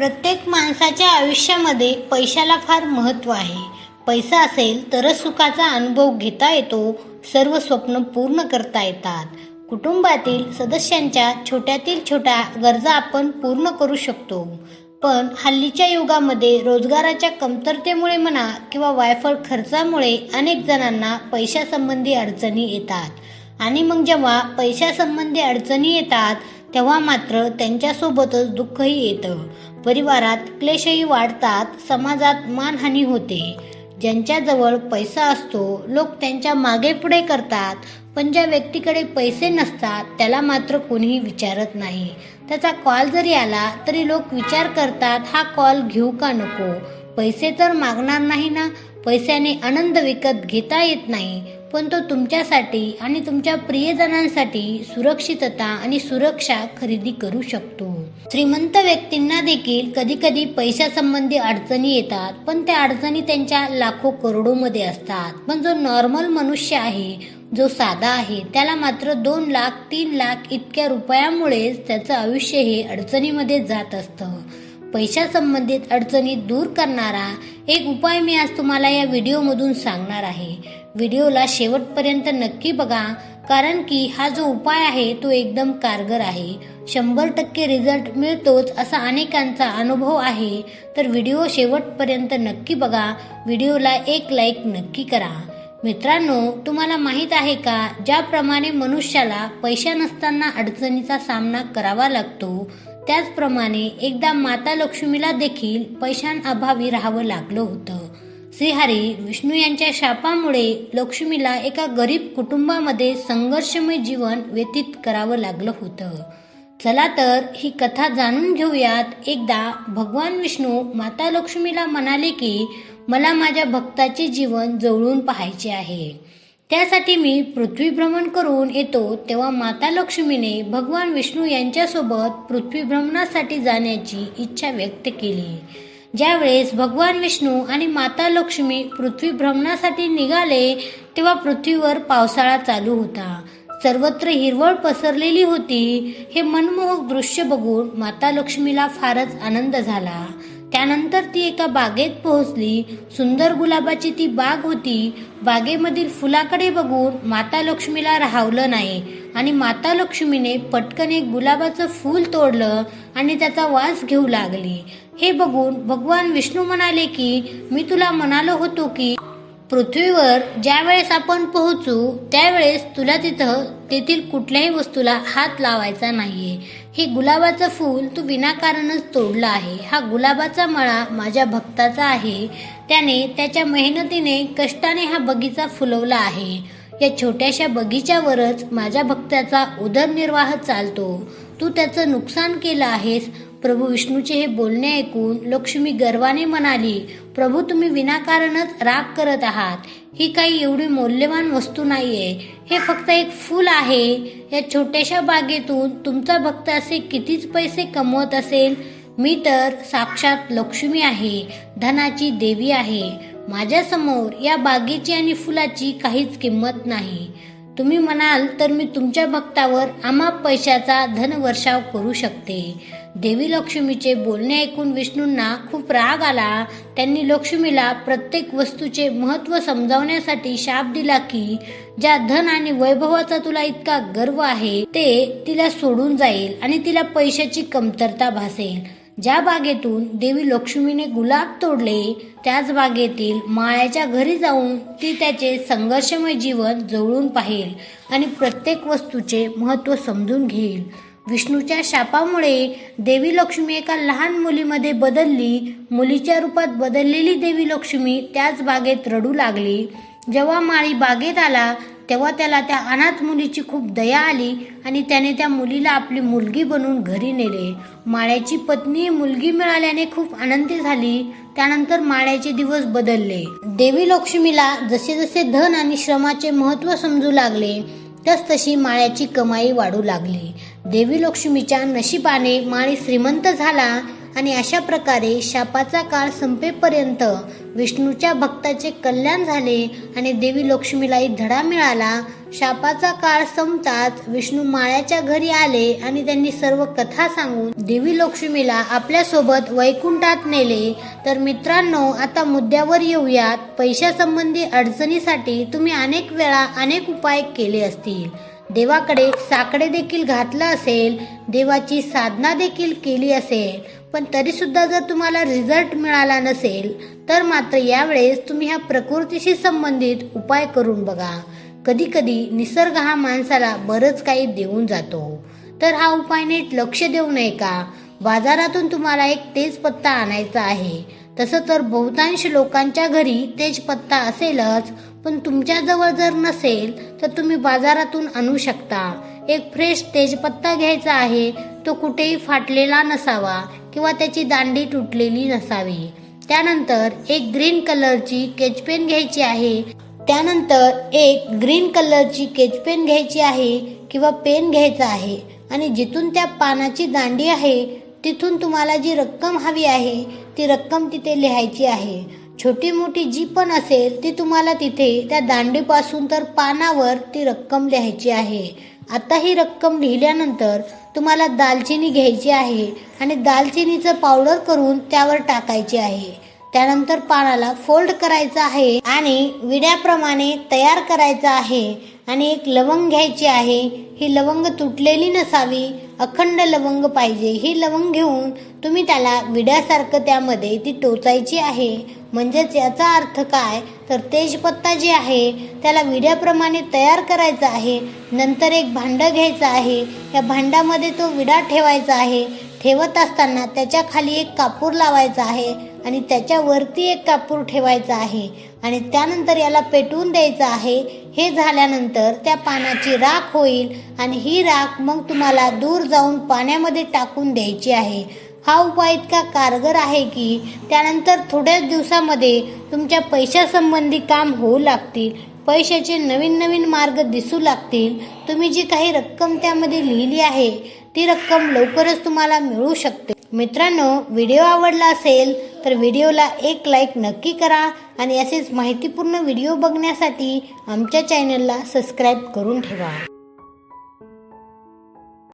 प्रत्येक माणसाच्या आयुष्यामध्ये पैशाला फार महत्त्व आहे. पैसा असेल तरच सुखाचा अनुभव घेता येतो सर्व स्वप्न पूर्ण करता येतात. कुटुंबातील सदस्यांच्या छोट्यातील छोट्या गरजा आपण पूर्ण करू शकतो. पण हल्लीच्या युगामध्ये रोजगाराच्या कमतरतेमुळे म्हणा किंवा वायफळ खर्चामुळे अनेक जणांना पैशासंबंधी अडचणी येतात. आणि मग जेव्हा पैशासंबंधी अडचणी येतात तेव्हा मात्र त्यांच्यासोबतच दुःखही येतं. परिवारात क्लेशही वाढतात समाजात मानहानी होते. ज्यांच्याजवळ पैसा असतो लोक त्यांच्या मागे पुढे करतात. पण ज्या व्यक्तीकडे पैसे नसतात त्याला मात्र कोणीही विचारत नाही. त्याचा कॉल जरी आला तरी लोक विचार करतात हा कॉल घेऊ का नको? पैसे तर मागणार नाही ना? पैशाने आनंद विकत घेता येत नाही. पण तो तुमच्यासाठी आणि तुमच्या प्रियजनांसाठी सुरक्षितता आणि सुरक्षा खरेदी करू शकतो. श्रीमंत व्यक्तींना देखील कधी कधी पैशासंबंधी अडचणी येतात पण त्या अडचणी त्यांच्या लाखो करोडोमध्ये असतात. पण जो नॉर्मल मनुष्य आहे जो साधा आहे त्याला मात्र दोन लाख तीन लाख इतक्या रुपयामुळेच त्याचं आयुष्य हे अडचणीमध्ये जात असतं. पैशासंबंधित अडचणी दूर करणारा एक उपाय मी आज तुम्हाला या व्हिडिओमधून सांगणार आहे. व्हिडिओला शेवटपर्यंत नक्की बघा कारण की हा जो उपाय आहे तो एकदम कारगर आहे. शंभर टक्के रिझल्ट मिळतोच असा अनेकांचा अनुभव आहे. तर व्हिडिओ शेवटपर्यंत नक्की बघा व्हिडिओला एक लाईक नक्की करा. मित्रांनो तुम्हाला माहीत आहे का ज्याप्रमाणे मनुष्याला पैशा नसताना अडचणीचा सामना करावा लागतो त्याचप्रमाणे एकदा माता लक्ष्मीला देखील पैशांअभावी राहावं लागलं होतं. श्रीहरी विष्णू यांच्या शापामुळे लक्ष्मीला एका गरीब कुटुंबामध्ये संघर्षमय जीवन व्यतीत करावं लागलं होतं. चला तर ही कथा जाणून घेऊयात. एकदा भगवान विष्णू माता लक्ष्मीला म्हणाले की मला माझ्या भक्ताचे जीवन जवळून पाहायचे आहे. त्यासाठी मी पृथ्वी भ्रमण करून येतो. तेव्हा माता लक्ष्मीने भगवान विष्णू यांच्यासोबत पृथ्वी भ्रमणासाठी जाण्याची इच्छा व्यक्त केली. ज्यावेळेस भगवान विष्णू आणि माता लक्ष्मी पृथ्वी भ्रमणासाठी निघाले तेव्हा पृथ्वीवर पावसाळा चालू होता. सर्वत्र हिरवळ पसरलेली होती. हे मनमोहक दृश्य बघून माता लक्ष्मीला फारच आनंद झाला. त्यानंतर ती एका बागेत पोहोचली. सुंदर गुलाबाची ती बाग होती. बागेमधील फुलाकडे बघून माता लक्ष्मीला राहावलं नाही आणि माता लक्ष्मीने पटकन एक गुलाबाचं फूल तोडलं आणि त्याचा वास घेऊ लागली. हे बघून भगवान विष्णू म्हणाले की मी तुला म्हणालो होतो की पृथ्वीवर ज्यावेळेस आपण पोहोचू त्यावेळेस तुला तिथं तेथील कुठल्याही वस्तूला हात लावायचा नाहीये. हे गुलाबाचं फूल तू विनाकारणच तोडलं आहे. हा गुलाबाचा मळा माझ्या भक्ताचा आहे. त्याने त्याच्या मेहनतीने कष्टाने हा बगीचा फुलवला आहे. या छोट्याशा बगीच्यावरच माझ्या भक्ताचा उदरनिर्वाह चालतो. तू त्याचं नुकसान केलं आहेस प्रभू विष्णूचे हे बोलणे ऐकून लक्ष्मी गर्वाने म्हणाली प्रभू तुम्ही विनाकारणच राग करत आहात. ही काही एवढी मौल्यवान वस्तू नाहीये. हे फक्त एक फूल आहे. या छोट्याशा बागेतून तुमचा भक्त असे कितीच पैसे कमवत असेल मी तर साक्षात लक्ष्मी आहे धनाची देवी आहे. माझ्यासमोर या बागेची आणि फुलाची काहीच किंमत नाही. तुम्ही म्हणाल तर मी तुमच्या भक्तावर अमाप पैशाचा धनवर्षाव करू शकते. देवी लक्ष्मीचे बोलणे ऐकून विष्णूंना खूप राग आला. त्यांनी लक्ष्मीला प्रत्येक वस्तूचे महत्त्व समजावण्यासाठी शाप दिला की ज्या धन आणि वैभवाचा तुला इतका गर्व आहे ते तिला सोडून जाईल आणि तिला पैशाची कमतरता भासेल. ज्या बागेतून देवी लक्ष्मीने गुलाब तोडले त्याच बागेतील माळ्याच्या घरी जाऊन ती त्याचे संघर्षमय जीवन जवळून पाहेल आणि प्रत्येक वस्तूचे महत्त्व समजून घेईल. विष्णूच्या शापामुळे देवी लक्ष्मी एका लहान मुलीमध्ये बदलली. मुलीच्या रूपात बदललेली देवी लक्ष्मी त्याच बागेत रडू लागली. जेव्हा माळी बागेत आला तेव्हा त्याला त्या अनाथ मुलीची खूप दया आली आणि त्याने त्या मुलीला आपली मुलगी बनवून घरी नेले. माळ्याची पत्नी मुलगी मिळाल्याने खूप आनंदी झाली. त्यानंतर माळ्याचे दिवस बदलले. देवी लक्ष्मीला जसे जसे धन आणि श्रमाचे महत्त्व समजू लागले तस तशी माळ्याची कमाई वाढू लागली. देवी लक्ष्मीच्या नशिबाने माळी श्रीमंत झाला आणि अशा प्रकारे शापाचा काळ संपेपर्यंत विष्णूच्या भक्ताचे कल्याण झाले आणि देवी लक्ष्मीलाही धडा मिळाला. शापाचा काळ संपताच विष्णू माळ्याच्या घरी आले आणि त्यांनी सर्व कथा सांगून देवी लक्ष्मीला आपल्यासोबत वैकुंठात नेले. तर मित्रांनो आता मुद्द्यावर येऊयात. पैशासंबंधी अडचणीसाठी तुम्ही अनेक वेळा अनेक उपाय केले असतील. देवाकडे साकडे देखील घातलं असेल देवाची साधना देखील केली असेल पण तरी सुद्धा जर तुम्हाला रिझल्ट मिळाला नसेल तर मात्र यावेळेस तुम्ही ह्या प्रकृतीशी संबंधित उपाय करून बघा. कधी कधी निसर्ग हा माणसाला बरंच काही देऊन जातो. तर हा उपाय नीट लक्ष देऊ नये का? बाजारातून तुम्हाला एक तेज पत्ता आणायचा आहे. तसं तर बहुतांश लोकांच्या घरी तेज पत्ता असेलच पण तुमच्याजवळ जर नसेल तर तुम्ही बाजारातून आणू शकता. एक फ्रेश तेजपत्ता घ्यायचा आहे तो कुठेही फाटलेला नसावा किंवा त्याची दांडी तुटलेली नसावी. त्यानंतर एक ग्रीन कलरची केचपेन घ्यायची आहे. त्यानंतर एक ग्रीन कलरची केचपेन घ्यायची आहे किंवा पेन घ्यायचा आहे. आणि जिथून त्या पानाची दांडी आहे तिथून तुम्हाला जी रक्कम हवी आहे ती रक्कम तिथे लिहायची आहे. छोटी मोठी जी पण असेल ती तुम्हाला तिथे त्या दांडीपासून तर पानावर ती रक्कम लिहायची आहे. आता ही रक्कम लिहिल्यानंतर तुम्हाला दालचिनी घ्यायची आहे आणि दालचिनीचं पावडर करून त्यावर टाकायची आहे. त्यानंतर पानाला फोल्ड करायचं आहे आणि विड्याप्रमाणे तयार करायचं आहे आणि एक लवंग घ्यायची आहे. ही लवंग तुटलेली नसावी अखंड लवंग पाहिजे. ही लवंग घेऊन तुम्ही त्याला विड्यासारखं त्यामध्ये ती टोचायची आहे. म्हणजेच याचा अर्थ काय? तर तेजपत्ता जे आहे त्याला विड्याप्रमाणे तयार करायचा आहे. नंतर एक भांडं घ्यायचं आहे. या भांड्यामध्ये तो विडा ठेवायचा आहे. ठेवत असताना त्याच्याखाली एक कापूर लावायचा आहे आणि त्याच्यावरती एक कापूर ठेवायचा आहे आणि त्यानंतर याला पेटवून द्यायचं आहे. हे झाल्यानंतर त्या पानाची राख होईल आणि ही राख मग तुम्हाला दूर जाऊन पाण्यामध्ये टाकून द्यायची आहे. हा उपाय इतका कारगर आहे की त्यानंतर थोड्याच दिवसामध्ये तुमच्या पैशासंबंधी काम होऊ लागतील. पैशाचे नवीन नवीन मार्ग दिसू लागतील. तुम्ही जी काही रक्कम त्यामध्ये लिहिली आहे ती रक्कम लवकरच तुम्हाला मिळू शकते. मित्रांनो व्हिडिओ आवडला असेल तर व्हिडिओला एक लाईक नक्की करा आणि असेच माहितीपूर्ण व्हिडिओ बघण्यासाठी आमच्या चॅनलला सबस्क्राईब करून ठेवा.